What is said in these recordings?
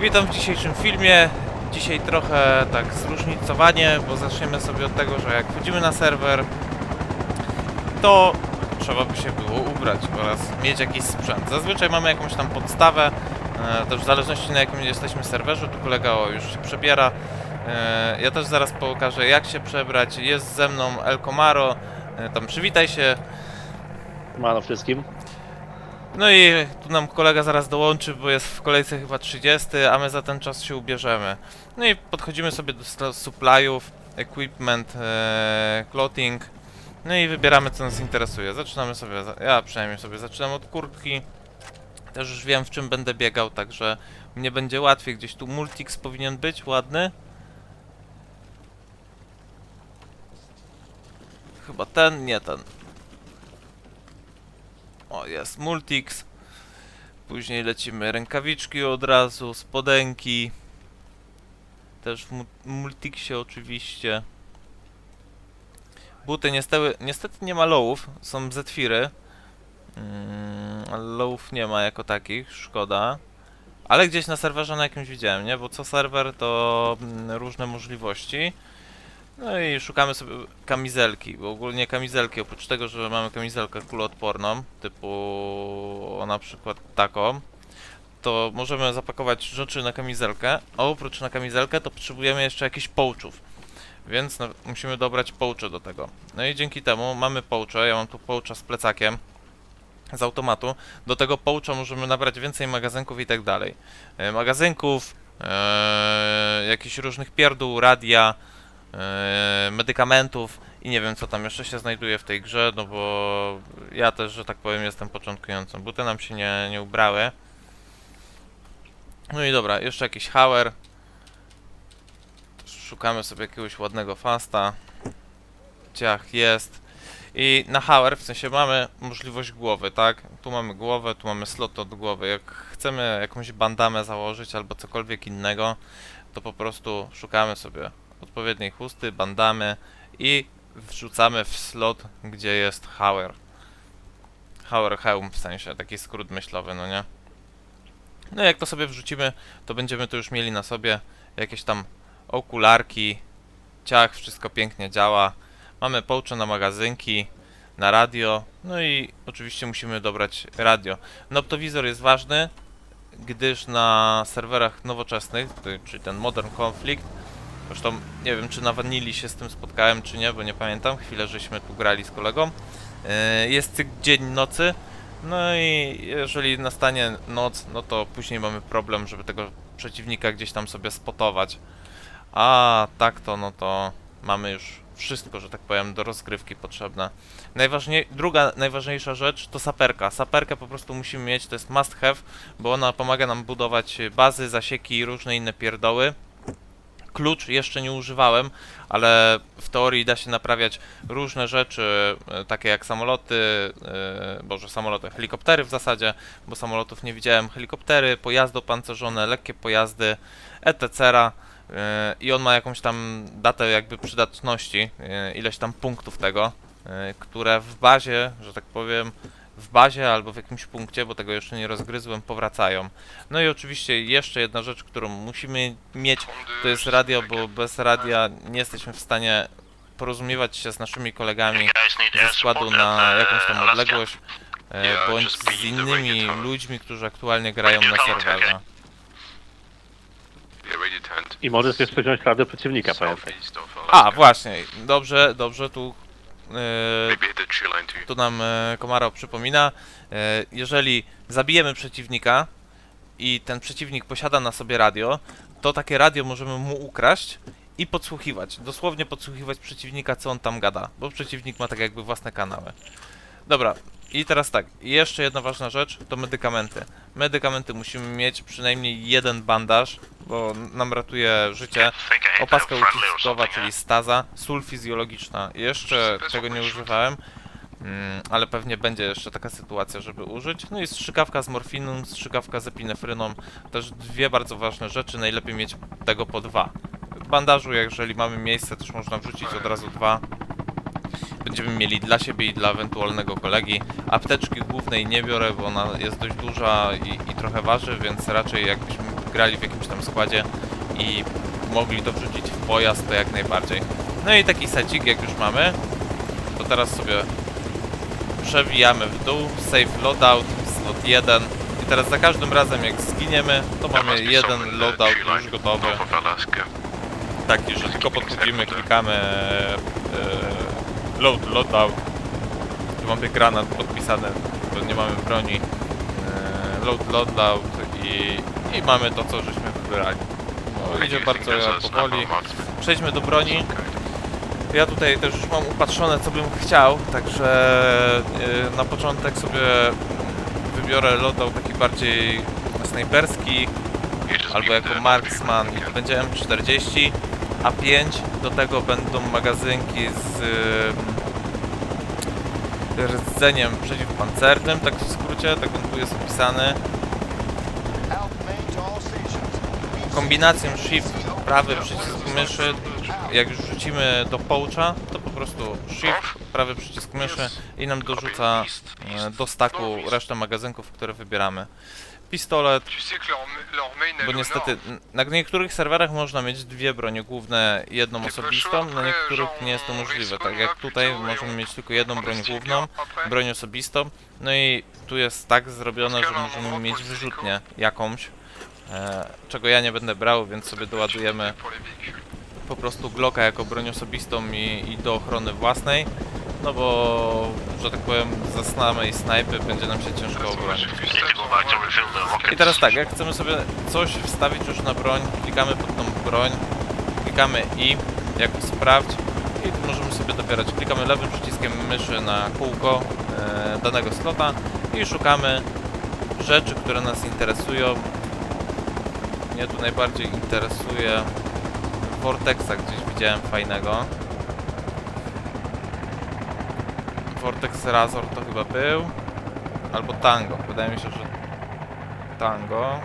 Witam w dzisiejszym filmie. Dzisiaj trochę tak zróżnicowanie, bo zaczniemy sobie od tego, że jak wchodzimy na serwer, to trzeba by się było ubrać oraz mieć jakiś sprzęt. Zazwyczaj mamy jakąś tam podstawę, e, też w zależności na jakim jesteśmy serwerze, tu kolega już się przebiera. E, ja też zaraz pokażę jak się przebrać. Jest ze mną El Comaro, e, tam przywitaj się. Mano wszystkim. No i tu nam kolega zaraz dołączy, bo jest w kolejce chyba 30, a my za ten czas się ubierzemy. No i podchodzimy sobie do supply'ów, equipment, e, clothing. No i wybieramy co nas interesuje. Zaczynamy sobie, ja przynajmniej sobie zaczynam od kurtki. Też już wiem w czym będę biegał, także mnie będzie łatwiej. Gdzieś tu multix powinien być, ładny. Chyba ten, nie ten. O, jest Multix. Później lecimy rękawiczki od razu, spodenki. Też w mu- Multixie oczywiście. Buty niestety, niestety nie ma lowów, są zetwiry. Mm, nie ma jako takich, szkoda. Ale gdzieś na serwerze na jakimś widziałem, nie? Bo co serwer to mm, różne możliwości. No i szukamy sobie kamizelki, bo ogólnie kamizelki, oprócz tego, że mamy kamizelkę kuloodporną, typu na przykład taką, to możemy zapakować rzeczy na kamizelkę, a oprócz na kamizelkę to potrzebujemy jeszcze jakichś pouchów. Więc no, musimy dobrać poucze do tego. No i dzięki temu mamy poucze, ja mam tu poucza z plecakiem z automatu. Do tego poucza możemy nabrać więcej magazynków i tak dalej. E, magazynków, e, jakichś różnych pierdół, radia, medykamentów i nie wiem co tam jeszcze się znajduje w tej grze, no bo ja też, że tak powiem, jestem początkującym. Buty nam się nie, nie ubrały. No i dobra, jeszcze jakiś hauer. Szukamy sobie jakiegoś ładnego fasta. Ciach jest. I na hauer, w sensie mamy możliwość głowy, tak? Tu mamy głowę, tu mamy slot od głowy. Jak chcemy jakąś bandamę założyć albo cokolwiek innego, to po prostu szukamy sobie odpowiedniej chusty, bandamy i wrzucamy w slot, gdzie jest hauer. Hauer hełm w sensie, taki skrót myślowy, no nie? No i jak to sobie wrzucimy, to będziemy tu już mieli na sobie jakieś tam okularki, ciach, wszystko pięknie działa. Mamy poucze na magazynki, na radio, no i oczywiście musimy dobrać radio. Noptowizor jest ważny, gdyż na serwerach nowoczesnych, czyli ten Modern Conflict, zresztą nie wiem czy na Vanilli się z tym spotkałem czy nie, bo nie pamiętam, chwilę żeśmy tu grali z kolegą, yy, jest cykl dzień nocy, no i jeżeli nastanie noc, no to później mamy problem, żeby tego przeciwnika gdzieś tam sobie spotować. A tak to, no to mamy już wszystko, że tak powiem, do rozgrywki potrzebne. Najważniej, druga najważniejsza rzecz to saperka. Saperkę po prostu musimy mieć, to jest must have, bo ona pomaga nam budować bazy, zasieki i różne inne pierdoły. Klucz jeszcze nie używałem, ale w teorii da się naprawiać różne rzeczy, e, takie jak samoloty, e, boże samoloty, helikoptery w zasadzie, bo samolotów nie widziałem, helikoptery, pojazdy opancerzone, lekkie pojazdy, etc. E, I on ma jakąś tam datę jakby przydatności, ileś tam punktów tego, które w bazie, że tak powiem, w bazie albo w jakimś punkcie, bo tego jeszcze nie rozgryzłem, powracają. No i oczywiście jeszcze jedna rzecz, którą musimy mieć, to jest radio, bo bez radia nie jesteśmy w stanie porozumiewać się z naszymi kolegami ze składu na jakąś tam odległość, e, bądź z innymi ludźmi, którzy aktualnie grają na serwerze. I możesz jeszcze wziąć radio przeciwnika, pamiętaj. A, właśnie, dobrze, dobrze, tu, tu nam e, Komaro przypomina, e, jeżeli zabijemy przeciwnika i ten przeciwnik posiada na sobie radio, to takie radio możemy mu ukraść i podsłuchiwać, dosłownie podsłuchiwać przeciwnika, co on tam gada, bo przeciwnik ma tak jakby własne kanały. Dobra, i teraz tak, jeszcze jedna ważna rzecz, to medykamenty. Medykamenty musimy mieć przynajmniej jeden bandaż, bo nam ratuje życie. Opaska uciskowa, czyli staza, sól fizjologiczna. Jeszcze tego nie używałem, mm, ale pewnie będzie jeszcze taka sytuacja, żeby użyć. No i strzykawka z morfiną, strzykawka z epinefryną. Też dwie bardzo ważne rzeczy, najlepiej mieć tego po dwa. W bandażu, jeżeli mamy miejsce, też można wrzucić od razu dwa. Będziemy mieli dla siebie i dla ewentualnego kolegi. Apteczki głównej nie biorę, bo ona jest dość duża i, i trochę waży, więc raczej jakbyśmy grali w jakimś tam składzie i mogli to wrzucić w pojazd, to jak najbardziej. No i taki secik jak już mamy, to teraz sobie przewijamy w dół, save loadout, slot 1 i teraz za każdym razem jak zginiemy, to mamy jeden loadout już gotowy, taki, że tylko podchodzimy, klikamy e, load loadout, tu mamy granat podpisany, bo nie mamy broni, e, load loadout i, i mamy to co żeśmy wybrali. No, idzie bardzo powoli. Przejdźmy do broni. Ja tutaj też już mam upatrzone co bym chciał, także yy, na początek sobie wybiorę loadout taki bardziej snajperski albo jako marksman. i to będzie M40 a 5 do tego będą magazynki z rdzeniem przeciwpancernym, tak w skrócie, tak on tu jest opisany. Kombinacją shift prawy przycisk myszy, jak już rzucimy do połcza, to po prostu shift prawy przycisk myszy i nam dorzuca e, do staku resztę magazynków, które wybieramy. Pistolet, elle bo niestety na niektórych serwerach można mieć dwie bronie główne, jedną osobistą, na niektórych nie jest to możliwe. Tak jak tutaj możemy mieć tylko jedną broń główną, broń osobistą. No i tu jest tak zrobione, że możemy mieć wyrzutnię jakąś, e, czego ja nie będę brał, więc sobie doładujemy po prostu Glocka jako broń osobistą i, i do ochrony własnej. No bo, że tak powiem, ze samej snajpy będzie nam się ciężko obronić. I teraz tak, jak chcemy sobie coś wstawić już na broń, klikamy pod tą broń, klikamy i jako sprawdź i tu możemy sobie dobierać. Klikamy lewym przyciskiem myszy na kółko e, danego slota i szukamy rzeczy, które nas interesują. Mnie tu najbardziej interesuje Vortexa, gdzieś widziałem fajnego. Vortex Razor to chyba był. Albo Tango. Wydaje mi się, że Tango.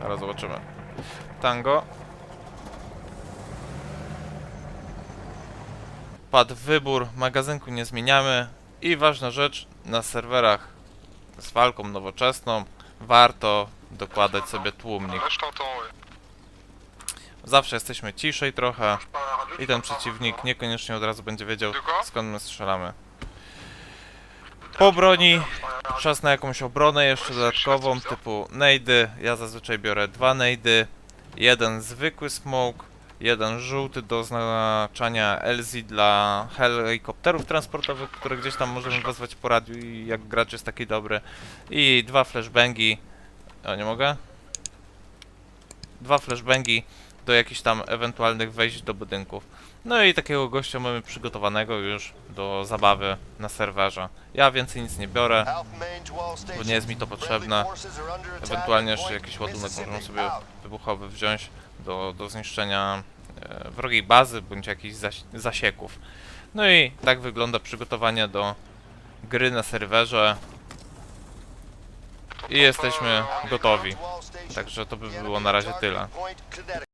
Teraz zobaczymy. Tango. Padł wybór, magazynku nie zmieniamy. I ważna rzecz, na serwerach z walką nowoczesną warto dokładać sobie tłumnik. Zawsze jesteśmy ciszej trochę i ten przeciwnik niekoniecznie od razu będzie wiedział skąd my strzelamy. Po broni czas na jakąś obronę jeszcze dodatkową typu nade. Ja zazwyczaj biorę dwa nade, jeden zwykły smoke, jeden żółty do oznaczania LZ dla helikopterów transportowych, które gdzieś tam możemy wezwać po radiu jak gracz jest taki dobry i dwa flashbangi. O, nie mogę? Dwa flashbangi do jakichś tam ewentualnych wejść do budynków. No i takiego gościa mamy przygotowanego już do zabawy na serwerze. Ja więcej nic nie biorę, bo nie jest mi to potrzebne. ewentualnie jeszcze jakiś ładunek możemy sobie wybuchowy wziąć do, do zniszczenia e, wrogiej bazy bądź jakichś zaś, zasieków. No i tak wygląda przygotowanie do gry na serwerze i jesteśmy gotowi. Także to by było na razie tyle.